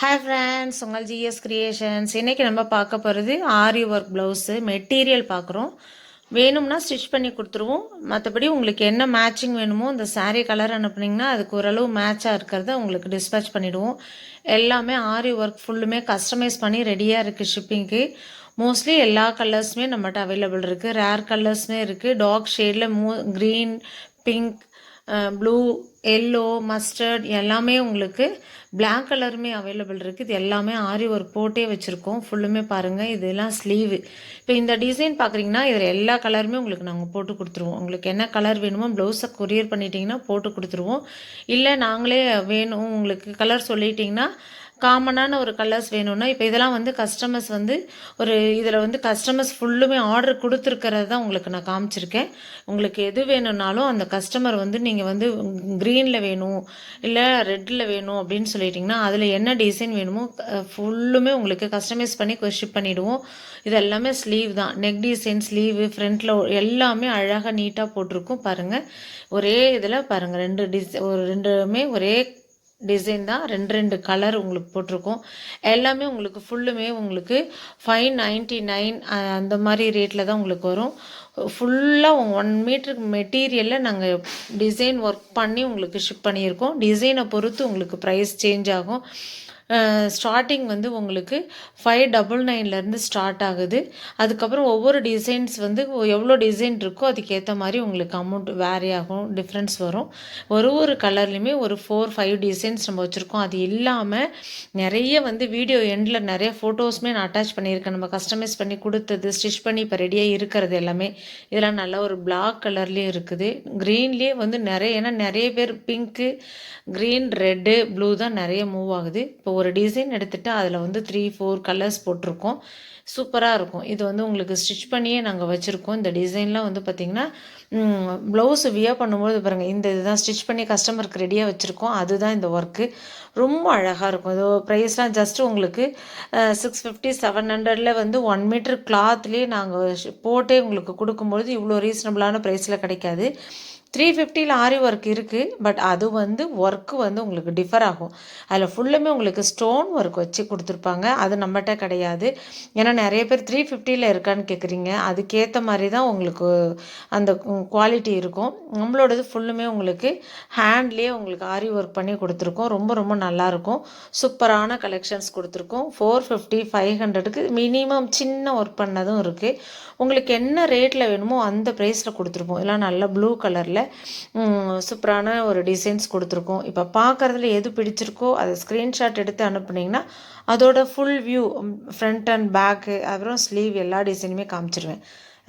Hi friends உங்கள் GS creations இன்றைக்கி நம்ம பார்க்க போகிறது ஆரி ஒர்க் ப்ளவுஸு மெட்டீரியல் பார்க்குறோம். வேணும்னா ஸ்டிச் பண்ணி கொடுத்துருவோம். மற்றபடி உங்களுக்கு என்ன மேட்சிங் வேணுமோ இந்த சாரீ கலர் அனுப்புனீங்கன்னா அதுக்கு ஓரளவு மேட்சாக இருக்கிறத உங்களுக்கு டிஸ்பேச் பண்ணிவிடுவோம் எல்லாமே ஆரி ஒர்க் ஃபுல்லுமே கஸ்டமைஸ் பண்ணி ரெடியாக இருக்குது ஷிப்பிங்க்கு மோஸ்ட்லி எல்லா கலர்ஸுமே நம்மகிட்ட அவைலபிள் இருக்குது ரேர் கலர்ஸுமே இருக்குது டார்க் ஷேடில் மூ green pink blue yellow mustard எல்லாமே உங்களுக்கு பிளாக் கலருமே அவைலபிள் இருக்குது இது எல்லாமே ஆரி ஒர்க் போட்டே வச்சுருக்கோம். ஃபுல்லுமே பாருங்கள் இதெல்லாம் ஸ்லீவு இப்போ இந்த டிசைன் பார்க்குறீங்கன்னா இதில் எல்லா கலருமே உங்களுக்கு நாங்கள் போட்டு கொடுத்துருவோம். உங்களுக்கு என்ன கலர் வேணுமோ ப்ளவுஸை கொரியர் பண்ணிட்டீங்கன்னா போட்டு கொடுத்துருவோம். இல்லை நாங்களே வேணும் உங்களுக்கு கலர் சொல்லிட்டிங்கன்னா காமனான ஒரு கலர்ஸ் வேணும்னா இப்போ இதெல்லாம் வந்து கஸ்டமர்ஸ் வந்து ஒரு இதில் வந்து கஸ்டமர்ஸ் ஃபுல்லுமே ஆர்டர் கொடுத்துருக்கிறது தான் உங்களுக்கு நான் காமிச்சிருக்கேன். உங்களுக்கு எது வேணும்னாலும் அந்த கஸ்டமர் வந்து நீங்கள் வந்து க்ரீனில் வேணும் இல்லை ரெட்டில் வேணும் அப்படின்னு சொல்லிட்டிங்கன்னா அதில் என்ன டிசைன் வேணுமோ ஃபுல்லுமே உங்களுக்கு கஸ்டமைஸ் பண்ணி ஷிப் பண்ணிவிடுவோம் இது எல்லாமே ஸ்லீவ் தான். நெக் டிசைன் ஸ்லீவு ஃப்ரண்ட்டில் எல்லாமே அழகாக நீட்டாக போட்டிருக்கும் பாருங்கள் ஒரே இதில் பாருங்கள் ரெண்டு டிசை ஒரு ரெண்டுமே ஒரே டிசைன் தான் ரெண்டு ரெண்டு கலர் உங்களுக்கு போட்டிருக்கோம். எல்லாமே உங்களுக்கு ஃபுல்லுமே உங்களுக்கு ஃபைவ் நைன்ட்டி நைன் அந்த மாதிரி ரேட்டில் தான் உங்களுக்கு வரும். ஃபுல்லாக ஒன் மீட்டருக்கு மெட்டீரியலில் நாங்கள் டிசைன் ஒர்க் பண்ணி உங்களுக்கு ஷிப் பண்ணியிருக்கோம். டிசைனை பொறுத்து உங்களுக்கு ப்ரைஸ் சேஞ்ச் ஆகும். ஸ்டார்டிங் வந்து உங்களுக்கு ஃபைவ் டபுள் நைன்லேருந்து ஸ்டார்ட் ஆகுது. அதுக்கப்புறம் ஒவ்வொரு டிசைன்ஸ் வந்து எவ்வளோ டிசைன் இருக்கோ அதுக்கேற்ற மாதிரி உங்களுக்கு அமௌண்ட் வேரி ஆகும் டிஃப்ரென்ஸ் வரும். ஒரு ஒரு கலர்லேயுமே ஒரு ஃபோர் ஃபைவ் டிசைன்ஸ் நம்ம வச்சுருக்கோம். அது இல்லாமல் நிறைய வந்து வீடியோ எண்டில் நிறைய ஃபோட்டோஸுமே நான் அட்டாச் பண்ணியிருக்கேன். நம்ம கஸ்டமைஸ் பண்ணி கொடுத்தது ஸ்டிச் பண்ணி இப்போ ரெடியாக இருக்கிறது எல்லாமே. இதெல்லாம் நல்ல ஒரு பிளாக் கலர்லேயும் இருக்குது. க்ரீன்லேயே வந்து நிறைய ஏன்னா நிறைய பேர் பிங்க்கு க்ரீன் ரெட்டு ப்ளூ தான் நிறைய மூவ் ஆகுது. இப்போ ஒரு டிசைன் எடுத்துகிட்டு அதில் வந்து த்ரீ ஃபோர் கலர்ஸ் போட்டிருக்கோம். சூப்பராக இருக்கும். இது வந்து உங்களுக்கு ஸ்டிச் பண்ணியே நாங்கள் வச்சுருக்கோம். இந்த டிசைன்லாம் வந்து பார்த்திங்கன்னா ப்ளவுஸ் வியா பண்ணும்போது பாருங்கள் இந்த இதுதான் ஸ்டிச் பண்ணி கஸ்டமருக்கு ரெடியாக வச்சுருக்கோம். அதுதான் இந்த ஒர்க்கு ரொம்ப அழகாக இருக்கும். இது ப்ரைஸ்லாம் ஜஸ்ட் உங்களுக்கு சிக்ஸ் ஃபிஃப்டி செவன் ஹண்ட்ரடில் வந்து ஒன் மீட்டர் கிளாத்லேயே நாங்கள் போட்டே உங்களுக்கு கொடுக்கும்பொழுது இவ்வளோ ரீசனபிளான ப்ரைஸில் கிடைக்காது. த்ரீ ஃபிஃப்டியில் ஆரி ஒர்க் இருக்குது பட் அது வந்து ஒர்க்கு வந்து உங்களுக்கு டிஃபர் ஆகும். அதில் ஃபுல்லுமே உங்களுக்கு ஸ்டோன் ஒர்க் வச்சு கொடுத்துருப்பாங்க. அது நம்மகிட்ட கிடையாது. ஏன்னா நிறைய பேர் த்ரீ ஃபிஃப்டியில் இருக்கான்னு கேட்குறீங்க அதுக்கேற்ற மாதிரி தான் உங்களுக்கு அந்த குவாலிட்டி இருக்கும். நம்மளோடது ஃபுல்லுமே உங்களுக்கு ஹேண்ட்லேயே உங்களுக்கு ஆரி ஒர்க் பண்ணி கொடுத்துருக்கோம். ரொம்ப ரொம்ப நல்லாயிருக்கும் சூப்பரான கலெக்ஷன்ஸ் கொடுத்துருக்கோம். ஃபோர் ஃபிஃப்டி ஃபைவ் ஹண்ட்ரடுக்கு மினிமம் சின்ன ஒர்க் பண்ணதும் இருக்குது உங்களுக்கு என்ன ரேட்டில் வேணுமோ அந்த ப்ரைஸில் கொடுத்துருப்போம். எல்லாம் நல்ல ப்ளூ கலரில் சூப்பரான ஒரு டிசைன்ஸ் கொடுத்துருக்கோம். இப்போ பார்க்குறதுல எது பிடிச்சிருக்கோ அதை ஸ்க்ரீன்ஷாட் எடுத்து அனுப்புனீங்கன்னா அதோட full view front and back அப்புறம் ஸ்லீவ் எல்லா டிசைனுமே காமிச்சிருவேன்.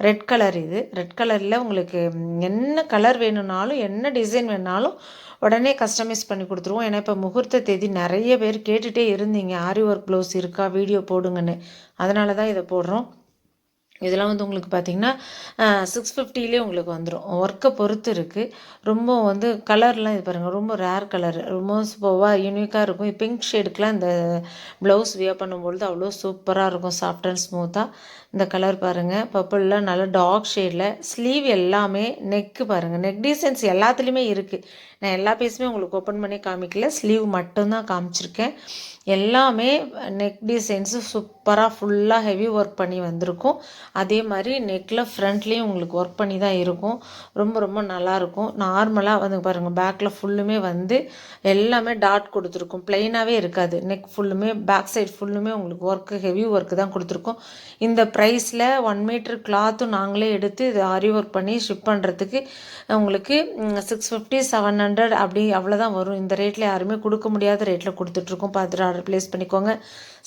ரெட் கலர் இது. ரெட் கலரில் உங்களுக்கு என்ன கலர் வேணும்னாலும் என்ன டிசைன் வேணுனாலும் உடனே கஸ்டமைஸ் பண்ணி கொடுத்துருவோம். ஏன்னா இப்போ முகூர்த்த தேதி நிறைய பேர் கேட்டுகிட்டே இருந்தீங்க. ஆரி ஒர்க் ப்ளவுஸ் இருக்கா? வீடியோ போடுங்கன்னு. அதனால தான் இதை போடுறோம். இதெல்லாம் வந்து உங்களுக்கு பார்த்தீங்கன்னா சிக்ஸ் ஃபிஃப்டிலே உங்களுக்கு வந்துடும் ஒர்க்கை பொறுத்து இருக்குது ரொம்ப வந்து கலர்லாம் இது பாருங்கள் ரொம்ப ரேர் கலர் ரொம்ப சூப்பர்வாக யூனிக்காக இருக்கும். பிங்க் ஷேடுக்கெலாம் இந்த ப்ளவுஸ் வியர் பண்ணும்பொழுது அவ்வளோ சூப்பராக இருக்கும். சாஃப்ட் அண்ட் ஸ்மூத்தாக இந்த கலர் பாருங்கள் பர்பிளில் நல்லா டார்க் ஷேடில் ஸ்லீவ் எல்லாமே நெக்கு பாருங்கள் நெக் டிசைன்ஸ் எல்லாத்துலேயுமே இருக்குது நான் எல்லா பீஸுமே உங்களுக்கு ஓப்பன் பண்ணி காமிக்கல. ஸ்லீவ் மட்டும்தான் காமிச்சிருக்கேன். எல்லாமே நெக் டிசைன்ஸு சூப்பராக ஃபுல்லாக ஹெவி ஒர்க் பண்ணி வந்திருக்கும். அதே மாதிரி நெக்கில் ஃப்ரண்ட்லேயும் உங்களுக்கு ஒர்க் பண்ணி தான் இருக்கும். ரொம்ப ரொம்ப நல்லாயிருக்கும் நார்மலாக வந்து பாருங்கள் பேக்கில் ஃபுல்லுமே வந்து எல்லாமே டாட் கொடுத்துருக்கும். ப்ளைனாகவே இருக்காது. நெக் ஃபுல்லுமே பேக் சைடு ஃபுல்லுமே உங்களுக்கு ஒர்க்கு ஹெவி ஒர்க்கு தான் கொடுத்துருக்கோம். இந்த ப்ரைஸில் ஒன் மீட்டர் கிளாத்தும் நாங்களே எடுத்து இது ஆரி ஒர்க் பண்ணி ஷிப் பண்ணுறதுக்கு உங்களுக்கு சிக்ஸ் ஃபிஃப்டி செவன் ஹண்ட்ரட் அப்படி அவ்வளோதான் வரும். இந்த ரேட்டில் யாருமே கொடுக்க முடியாத ரேட்டில் கொடுத்துட்ருக்கோம் பார்த்துட்டு ஆர்டர் ப்ளேஸ் பண்ணிக்கோங்க.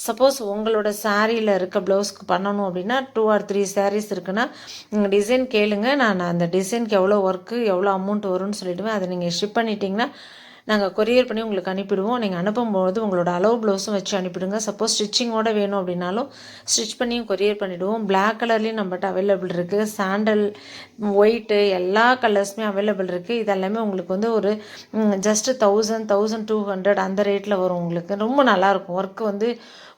சப்போஸ் உங்களோட சாரியில் இருக்க ப்ளவுஸ்க்கு பண்ணணும் அப்படின்னா டூ ஆர் த்ரீ சாரீஸ் இருக்குன்னா நீங்கள் டிசைன் கேளுங்க. நான் அந்த டிசைனுக்கு எவ்வளோ ஒர்க்கு எவ்வளோ அமௌண்ட் வரும்னு சொல்லிவிடுவேன் அதை நீங்கள் ஷிப் பண்ணிட்டீங்கன்னா நாங்கள் கொரியர் பண்ணி உங்களுக்கு அனுப்பிடுவோம். நீங்கள் அனுப்பும்போது உங்களோட அளவு ப்ளவுஸும் வச்சு அனுப்பிடுங்க. சப்போஸ் ஸ்டிச்சிங்கோட வேணும் அப்படின்னாலும் ஸ்டிச் பண்ணியும் கொரியர் பண்ணிவிடுவோம் பிளாக் கலர்லேயும் நம்மகிட்ட அவைலபிள் இருக்குது சாண்டல் ஒயிட்டு எல்லா கலர்ஸுமே அவைலபிள் இருக்குது இதெல்லாமே உங்களுக்கு வந்து ஒரு just thousand thousand two hundred அந்த ரேட்டில் வரும் உங்களுக்கு. ரொம்ப நல்லாயிருக்கும் ஒர்க்கு வந்து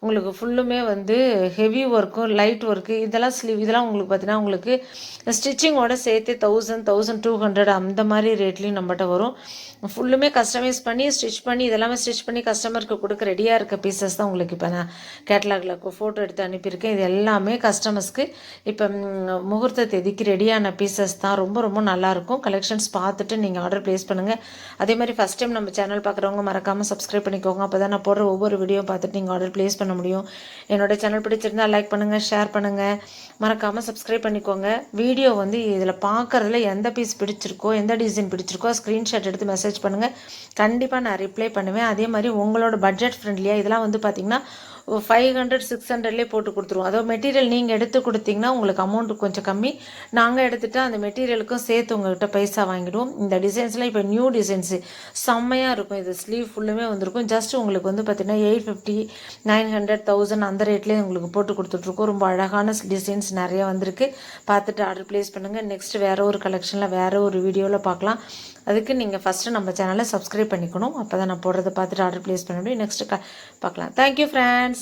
உங்களுக்கு ஃபுல்லுமே வந்து ஹெவி ஒர்க்கும் லைட் ஒர்க்கு இதெல்லாம் ஸ்லீவ் இதெல்லாம் உங்களுக்கு பார்த்தீங்கன்னா உங்களுக்கு ஸ்டிச்சிங்கோட சேர்த்து தௌசண்ட் தௌசண்ட் டூ ஹண்ட்ரட் அந்த மாதிரி ரேட்லேயும் நம்மகிட்ட வரும். ஃபுல்லுமே கஸ்டமைஸ் பண்ணி ஸ்டிச் பண்ணி இதெல்லாமே ஸ்டிச் பண்ணி கஸ்டமருக்கு கொடுக்க ரெடியாக இருக்க பீசஸ் தான் உங்களுக்கு இப்போ நான் கேட்லாகில் ஃபோட்டோ எடுத்து அனுப்பியிருக்கேன். இது எல்லாமே கஸ்டமர்ஸ்க்கு இப்போ முகூர்த்த தேதிக்கு ரெடியான பீசஸ் தான். ரொம்ப ரொம்ப நல்லாயிருக்கும் கலெக்ஷன்ஸ் பார்த்துட்டு நீங்கள் ஆர்டர் ப்ளேஸ் பண்ணுங்கள் அதே மாதிரி ஃபஸ்ட் டைம் நம்ம சேனல் பார்க்குறவங்க மறக்காமல் சப்ஸ்கிரைப் பண்ணிக்கோங்க. அப்போ தான் நான் போடுற ஒவ்வொரு வீடியோ பார்த்துட்டு நீங்கள் ஆர்டர் ப்ளேஸ் பண்ண முடியும். என்னோட சேனல் பிடிச்சிருந்தா லைக் பண்ணுங்கள் ஷேர் பண்ணுங்கள் மறக்காமல் சப்ஸ்கிரைப் பண்ணிக்கோங்க. வீடியோ வந்து இதில் பார்க்குறதுல எந்த பீஸ் பிடிச்சிருக்கோ எந்த டிசைன் பிடிச்சிருக்கோ ஸ்க்ரீன்ஷாட் எடுத்து மெசேஜ் பண்ணுங்கள் கண்டிப்பாக நான் ரிப்ளை பண்ணுவேன். அதே மாதிரி உங்களோட பட்ஜெட் ஃப்ரெண்ட்லியாக இதெல்லாம் வந்து பார்த்திங்கன்னா ஃபைவ் ஹண்ட்ரட் சிக்ஸ் ஹண்ட்ரட்லேயே போட்டு கொடுத்துருவோம். அதோ மெட்டீரியல் நீங்கள் எடுத்து கொடுத்தீங்கன்னா உங்களுக்கு அமௌண்ட் கொஞ்சம் கம்மி. நாங்கள் எடுத்துகிட்டு அந்த மெட்டீரியலுக்கும் சேர்த்து உங்கள்கிட்ட பைசா வாங்கிடுவோம். இந்த டிசைன்ஸ்லாம் இப்போ நியூ டிசைன்ஸு செம்மையாக இருக்கும். இது ஸ்லீவ் ஃபுல்லுமே வந்திருக்கும். ஜஸ்ட் உங்களுக்கு வந்து பார்த்திங்கன்னா eight fifty nine hundred thousand அந்த ரேட்லேயே உங்களுக்கு போட்டு கொடுத்துட்ருக்கோம். ரொம்ப அழகான டிசைன்ஸ் நிறைய வந்திருக்கு. பார்த்துட்டு ஆர்டர் ப்ளேஸ் பண்ணுங்கள் நெக்ஸ்ட் வேறு ஒரு கலெக்ஷனில் வேறு ஒரு வீடியோவில் பார்க்கலாம். அதுக்கு நீங்கள் ஃபஸ்ட்டு நம்ம சேனலை சப்ஸ்கிரைப் பண்ணிக்கணும். அப்போ தான் நான் போடுறத பார்த்துட்டு ஆர்டர் ப்ளேஸ் பண்ண முடியும். நெக்ஸ்ட்டு க பார்க்கலாம். Thank you friends